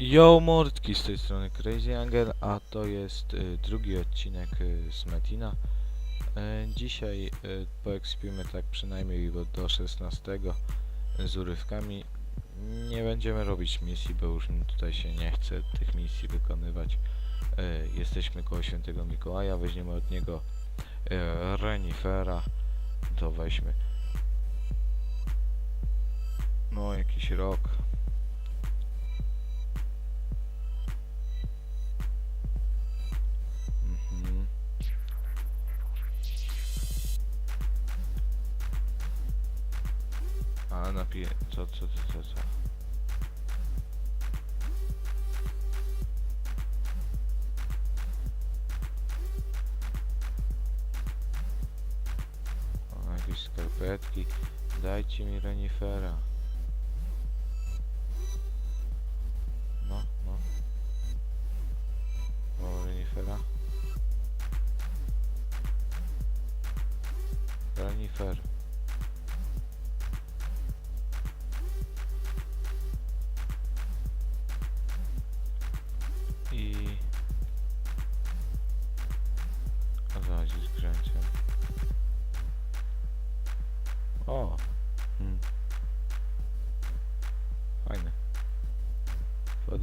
Yo mordki z tej strony Crazy Angel, a to jest y, drugi odcinek y, z Metina. E, dzisiaj y, poekspimy tak przynajmniej do, do 16 z urywkami. Nie będziemy robić misji, bo już mi tutaj się nie chce tych misji wykonywać. E, jesteśmy koło świętego Mikołaja, weźmiemy od niego e, renifera. To weźmy. No jakiś rok. A napiję. Co, co, co, co, co? O, jakieś skarpetki. Dajcie mi renifera.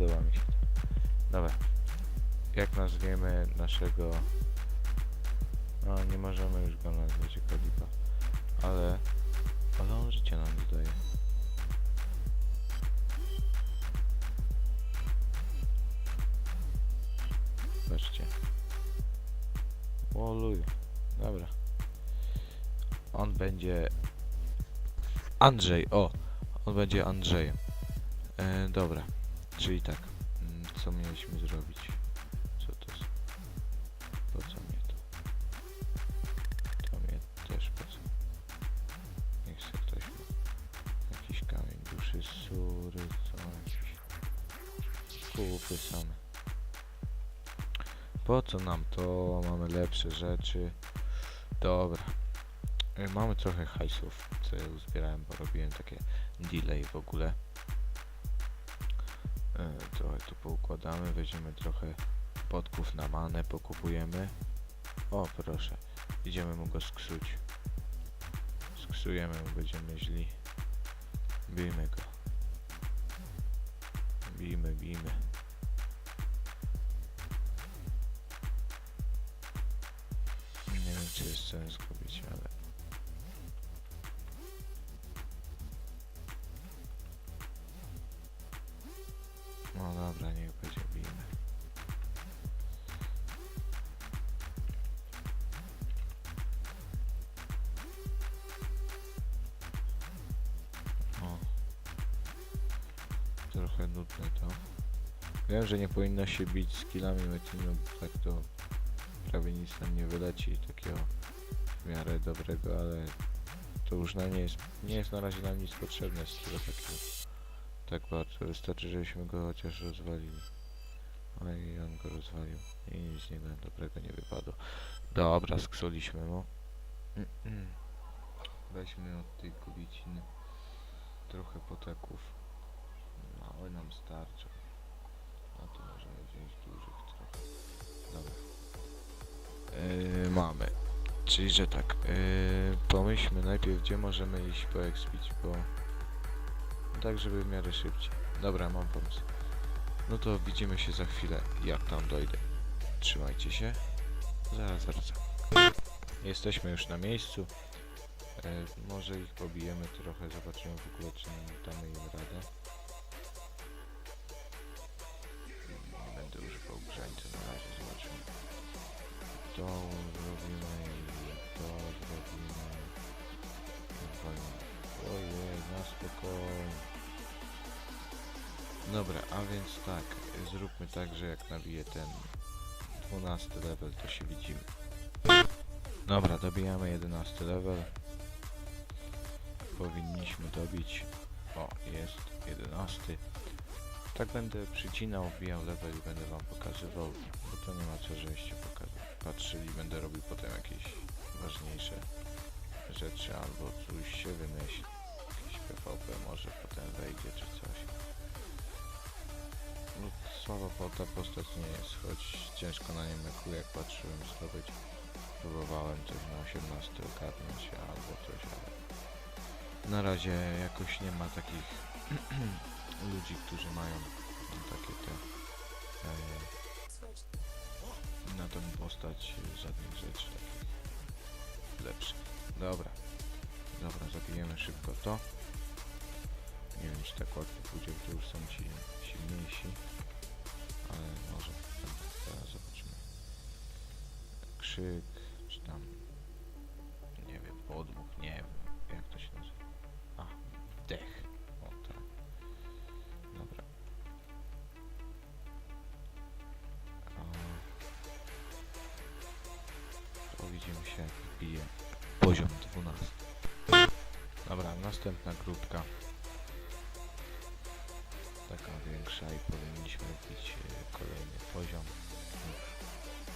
Podoba mi się to. Dobra. Jak nazwiemy naszego... No, nie możemy już go nazwać jako lipa. Ale... Ale on życie nam dodaje. Patrzcie. Oluj. Dobra. On będzie... Andrzej, o! On będzie Andrzejem. E, dobra. Czyli tak. mm, Co mieliśmy zrobić? Co to jest? Po co mnie to? To mnie też po co? Niech se ktoś. Jakiś kamień duszy, sury, co kupy same. Po co nam to? Mamy lepsze rzeczy. Dobra. Y, Mamy trochę hajsów, co ja uzbierałem, bo robiłem takie delay w ogóle. Y, Trochę tu poukładamy, weźmiemy trochę podków na manę, pokupujemy. O, proszę. Idziemy mu go sksuć. Sksujemy mu, będziemy źli. Bijmy go. Bijmy, bijmy. Nie wiem, czy jest sens bić, ale... Trochę nudne to. Wiem, że nie powinno się bić skillami Metinu, tak to prawie nic nam nie wyleci takiego w miarę dobrego, ale to już nam nie jest, nie jest na razie nam nic potrzebne z tego takiego. Tak bardzo, wystarczy, żebyśmy go chociaż rozwalili. No i on go rozwalił i nic z niego dobrego nie wypadło. Dobra, sksuliśmy mu. Weźmy od tej kobiciny trochę poteków. Małe nam starczą. A tu możemy wziąć dużych trochę. Dobra. Yy, mamy. Czyli, że tak. Yy, pomyślmy najpierw, gdzie możemy iść po expić, bo... Tak, żeby w miarę szybciej. Dobra, mam pomysł. No to widzimy się za chwilę, jak tam dojdę. Trzymajcie się. Zaraz wracam. Jesteśmy już na miejscu. E, może ich pobijemy trochę, zobaczymy w ogóle, czy damy im radę. To zrobimy i to zrobimy. Ojej, na spokojnie. Dobra, a więc tak, zróbmy tak, że jak nabiję ten 12 level, to się widzimy. Dobra, dobijamy 11 level. Powinniśmy dobić. O, jest 11. Tak będę przycinał, wbijał level i będę wam pokazywał, bo to nie ma co, żeście pokazał. Patrzyli, będę robił potem jakieś ważniejsze rzeczy albo coś się wymyśli. Jakieś PvP może potem wejdzie czy coś. Lub słaba ta postać nie jest, choć ciężko na nią jak patrzyłem zdobyć. Próbowałem coś na 18 ogarnąć albo coś, ale na razie jakoś nie ma takich ludzi, którzy mają no, takie te e, na tą postać żadnych rzeczy takich lepszych. Dobra, dobra, zabijemy szybko to. Nie wiem, czy tak łatwo pójdzie, to już są ci silniejsi, ale może zaraz zobaczymy. Krzyk, czy tam, nie wiem, podmuch, widzimy się, jak wbije poziom 12. Dobra, następna grupka. Taka większa i powinniśmy wbić e, kolejny poziom.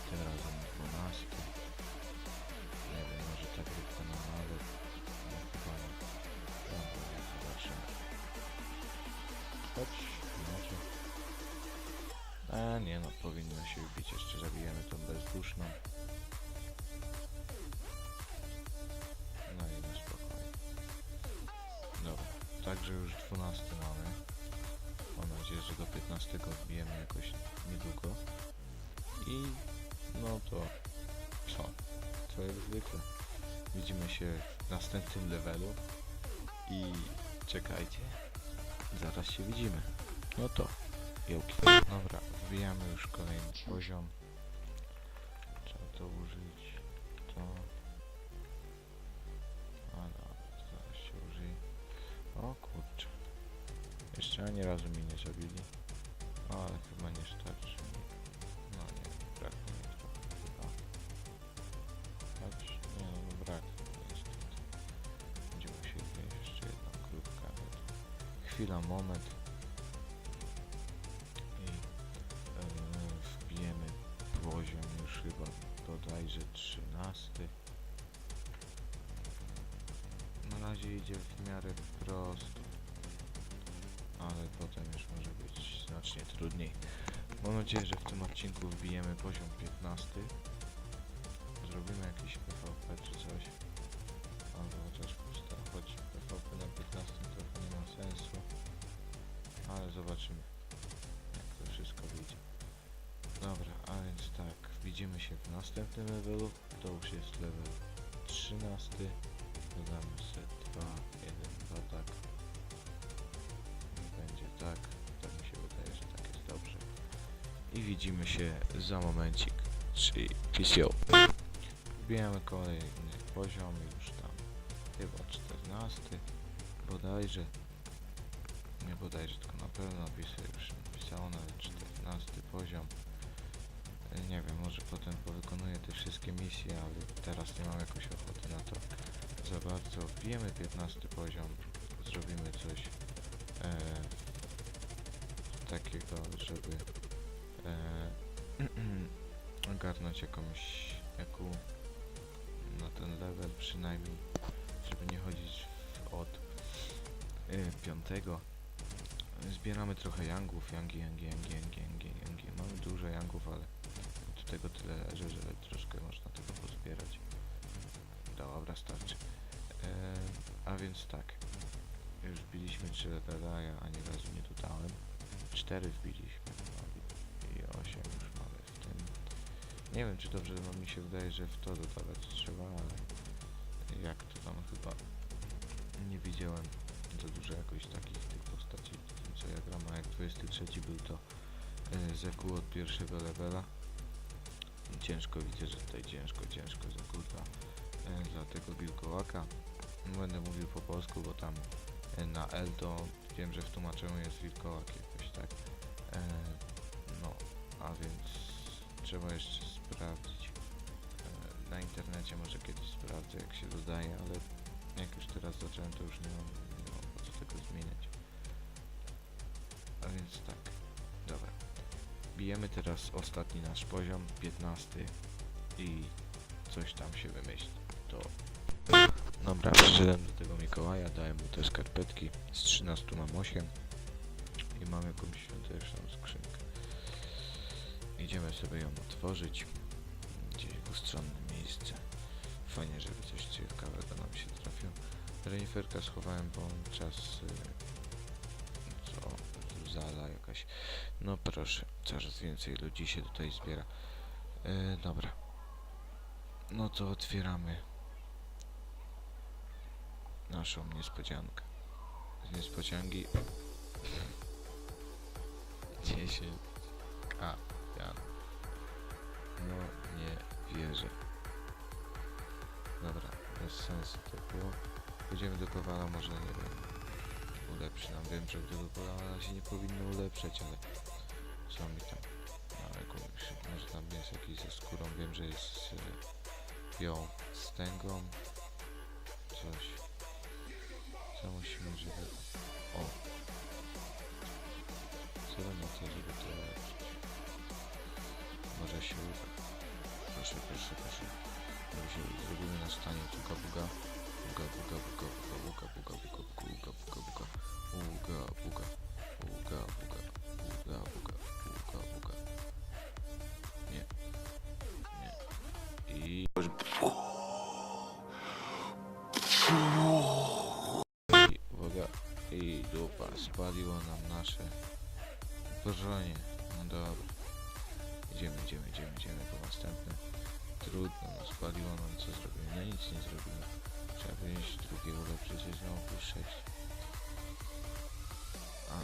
Tym razem 12. Nie wiem, może ta grupka na nawet. No chyba nie. Dobra, jak zobaczymy. Chodź, może. A nie no, powinno się wbić. Jeszcze zabijemy tą bezduszną. Także już 12 mamy. Mam nadzieję, że do 15 wbijemy jakoś niedługo. I no to co? Co jak zwykle. Widzimy się w następnym levelu. I czekajcie. Zaraz się widzimy. No to, jołki. Dobra, wbijamy już kolejny poziom. Trzeba to użyć. Mi nie zabili. Ale chyba nie starczy. No nie, braknie mi trochę chyba. Chodź, nie no, no braknie niestety. Będzie musieli wziąć jeszcze jedną krótkę. Chwila, moment. Widzimy się w następnym levelu. To już jest level 13. Dodamy set 2, 1, 2, tak. Będzie tak. Tak mi się wydaje, że tak jest dobrze. I widzimy się za momencik. Czyli out. Wbijamy kolejny poziom już tam. Chyba 14. Bodajże. Nie bodajże, tylko na pewno napisy już napisało nawet 14 poziom. Nie wiem, może potem powykonuję te wszystkie misje, ale teraz nie mam jakoś ochoty na to za bardzo. Wbijemy 15 poziom, zrobimy coś e, takiego, żeby e, ogarnąć jakąś jaką na ten level przynajmniej, żeby nie chodzić w, od e, piątego. Zbieramy trochę yangów, yangi, yangi, yangi, yangi, yangi, yangi. Mamy dużo yangów, ale tego tyle leży, że troszkę można tego pozbierać. Dobra, starczy. E, a więc tak. Już wbiliśmy 3 levela, ja ani razu nie dodałem. 4 wbiliśmy. No, I 8 już mamy w tym. Nie wiem czy dobrze, mi się wydaje, że w to dodawać trzeba, ale jak to tam chyba nie widziałem za dużo jakoś takich tych postaci, co ja gram, a jak 23 był to e, Zeku od pierwszego levela. Ciężko widzę, że tutaj ciężko, ciężko za kurwa e, dla tego wilkołaka. Będę mówił po polsku, bo tam e, na L to wiem, że w tłumaczeniu jest wilkołak jakoś tak. E, no, a więc trzeba jeszcze sprawdzić. E, na internecie może kiedyś sprawdzę jak się dodaje, ale jak już teraz zacząłem to już nie mam, Bijemy teraz ostatni nasz poziom, 15 i coś tam się wymyśli. To Dobra, przyszedłem do tego Mikołaja, dałem mu te skarpetki. Z 13 mam 8. I mam jakąś świąteczną skrzynkę. Idziemy sobie ją otworzyć. Gdzieś w ustronne miejsce. Fajnie, żeby coś ciekawego nam się trafiło. Reniferka schowałem, bo czas... y, Co? Zala jakaś. No proszę, coraz więcej ludzi się tutaj zbiera. E, dobra. No to otwieramy naszą niespodziankę. Z niespodzianki 10 A, ja. No nie wierzę. Dobra, bez sensu to było. Pójdziemy do Kowala, może nie wiem. Ulepszy nam. Wiem, że do Kowala się nie powinno ulepszać, ale co mi tam? No, jakąś, może tam jest jakiś ze skórą. Wiem, że jest e, ją stęgą. Coś. Co musimy, żeby... O! Co na to, żeby to ulepszyć? Może się uda. Proszę, proszę, proszę. Żeby zrobimy na stanie tuga buga. Buga, buga, buga, buga, buga, buga, buga, buga, buga, buga, buga, buga, buga, buga, buga, buga, buga, buga. Nie. Nie. I... I uwaga. I dupa. Spaliło nam nasze bronie. No dobra. Idziemy, idziemy, idziemy, idziemy po następne. Trudno, no spaliło nam co zrobimy. No nic nie zrobimy. Trzeba wyjść drugie ulepszyć jest znowu plus 6. A,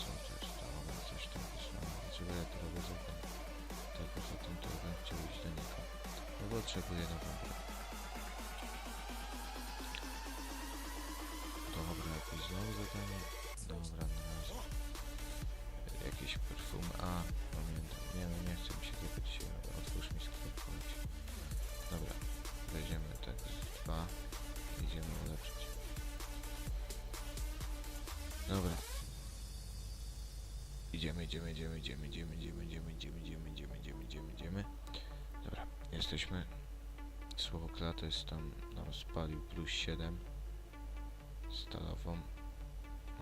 co też to, dobra, coś tam wysłano. Dlaczego ja to robię za ten? Tak poza tym to chciał iść do niego. No bo potrzebuję nową Idziemy, idziemy, idziemy, idziemy, idziemy, idziemy, idziemy, idziemy, idziemy, idziemy, idziemy, idziemy, idziemy. Dobra, jesteśmy. Słowo to jest tam nam spalił plus 7 stalową.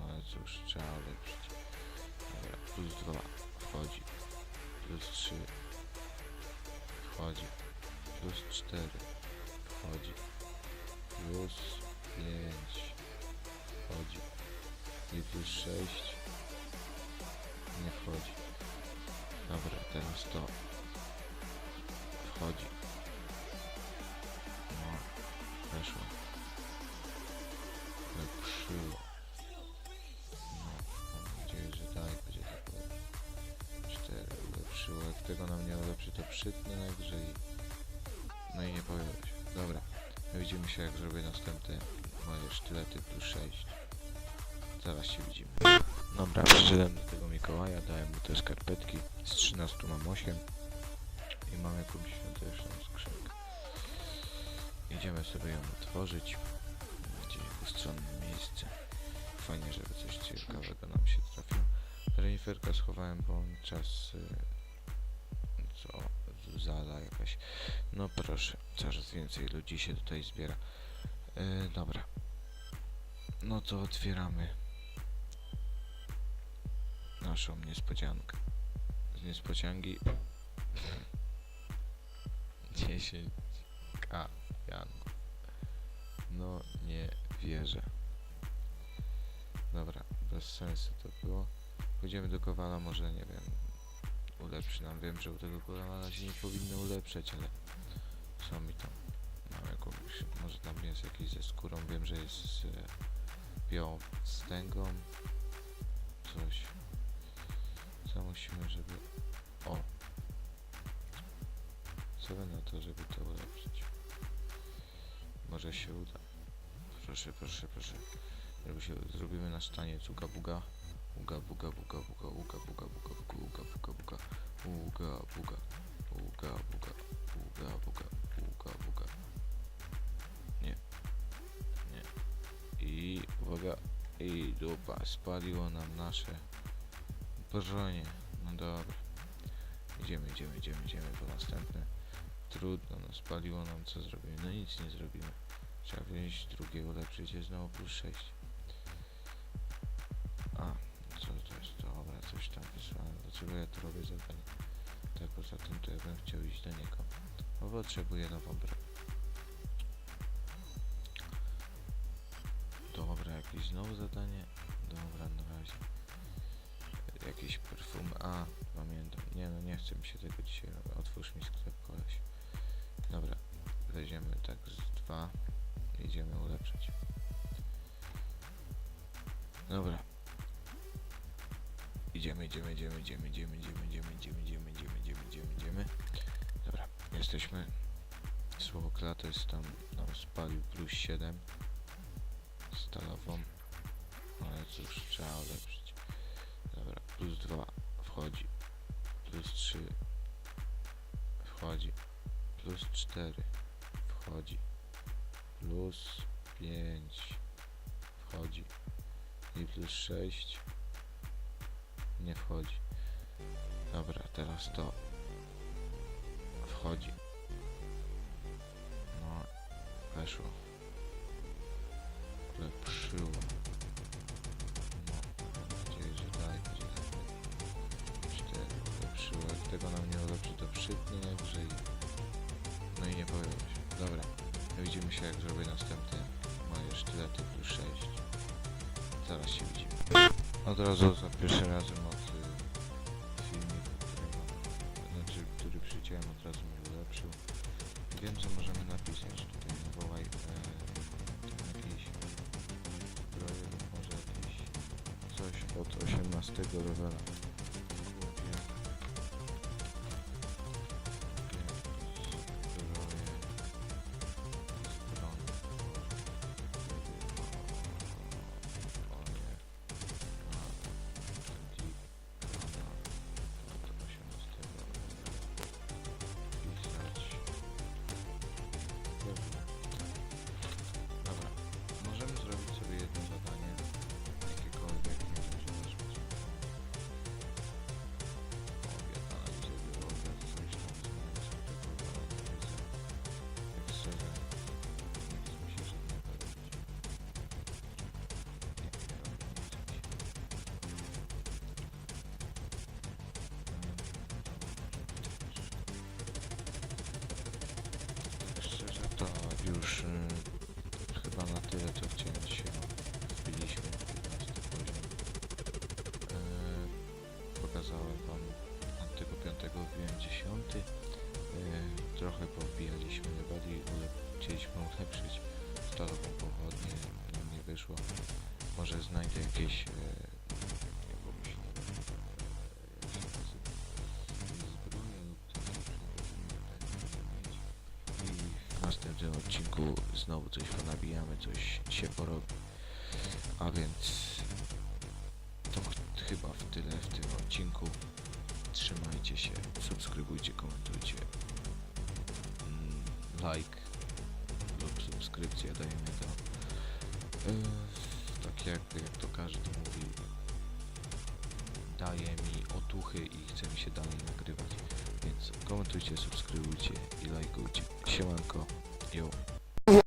Ale cóż, trzeba ulepszyć. Dobra, plus 2 wchodzi. Plus 3 wchodzi. Plus 4 wchodzi. Plus 5 wchodzi. I plus 6 nie wchodzi. Dobra, teraz to wchodzi. No, weszło. Lepszyło. No, mam nadzieję, że dalej będzie tak. 4 ulepszyło. Jak tego nam nie ulepszy, to przytnę najwyżej. No i nie powiem. Dobra. Widzimy się jak zrobię następne moje sztylety plus 6. Zaraz się widzimy. Dobra, przyszedłem do tego Mikołaja, dałem mu te skarpetki. Z 13 mam 8. I mam jakąś świąteczną skrzynkę. Idziemy sobie ją otworzyć. Gdzieś w ustronne miejsce. Fajnie, żeby coś ciekawego nam się trafiło. Reniferka schowałem, bo on czas... y, Co? Zala jakaś. No proszę, coraz więcej ludzi się tutaj zbiera. E, dobra. No to otwieramy naszą niespodziankę. Z niespodzianki 10 K Janku. No nie wierzę. Dobra, bez sensu to było. Pójdziemy do Kowala, może nie wiem. Ulepszy nam. Wiem, że u tego Kowala się nie powinno ulepszać, ale co mi tam? Mam jakąś, może tam jest jakiś ze skórą. Wiem, że jest z e, białą stęgą. Coś. Musimy, żeby... O! Co by na to, żeby to ulepszyć? Może się uda. Proszę, proszę, proszę. Żeby się zrobimy na stanie cuga buga. Uga buga buga buga uga buga buga buga uga buga buga uga buga uga buga uga buga uga buga Nie. Nie. I uwaga. I dupa. Spaliło nam nasze bronie. No dobra. Idziemy, idziemy, idziemy, idziemy po następne. Trudno, no spaliło nam co zrobimy. No nic nie zrobimy. Trzeba wyjść drugie ulepszyć jest znowu plus 6. A, co to jest? Dobra, coś tam wysłałem. Dlaczego ja to robię zadanie? Tak, poza tym to ja bym chciał iść do niego. Bo potrzebuję nową broń. Dobra, jakieś znowu zadanie? Dobra, na razie. Jakieś perfumy. A, pamiętam. Nie no, nie chcę mi się tego dzisiaj. Otwórz mi sklep, koleś. Dobra, weźmiemy tak z dwa. Idziemy ulepszyć. Dobra. Idziemy, idziemy, idziemy, idziemy, idziemy, idziemy, idziemy, idziemy, idziemy, idziemy, idziemy, idziemy, idziemy. Dobra, jesteśmy. Słowo klatę jest tam nam spalił plus 7 stalową. Ale cóż, trzeba ulepszyć. 4 wchodzi. Plus 5 wchodzi. I plus 6 nie wchodzi. Dobra, teraz to wchodzi. No, weszło. Się jak zrobię następny moje sztylety plus 6. Zaraz się widzimy. Od razu za pierwszym razem już y, chyba na tyle co chciałem dzisiaj. Wbiliśmy 15 poziom. Y, pokazałem wam tego 5 wbiłem 10. Y, trochę powbijaliśmy leveli, ale chcieliśmy ulepszyć stalową pochodnię, nam nie wyszło. Może znajdę jakieś y, następnym odcinku znowu coś ponabijamy, coś się porobi. A więc to ch- chyba w tyle w tym odcinku. Trzymajcie się, subskrybujcie, komentujcie. Mm, Like lub subskrypcję dajemy to. Yy, tak jak, jak to każdy mówi, daje mi otuchy i chce mi się dalej nagrywać. Więc komentujcie, subskrybujcie i lajkujcie. Siemanko, yo.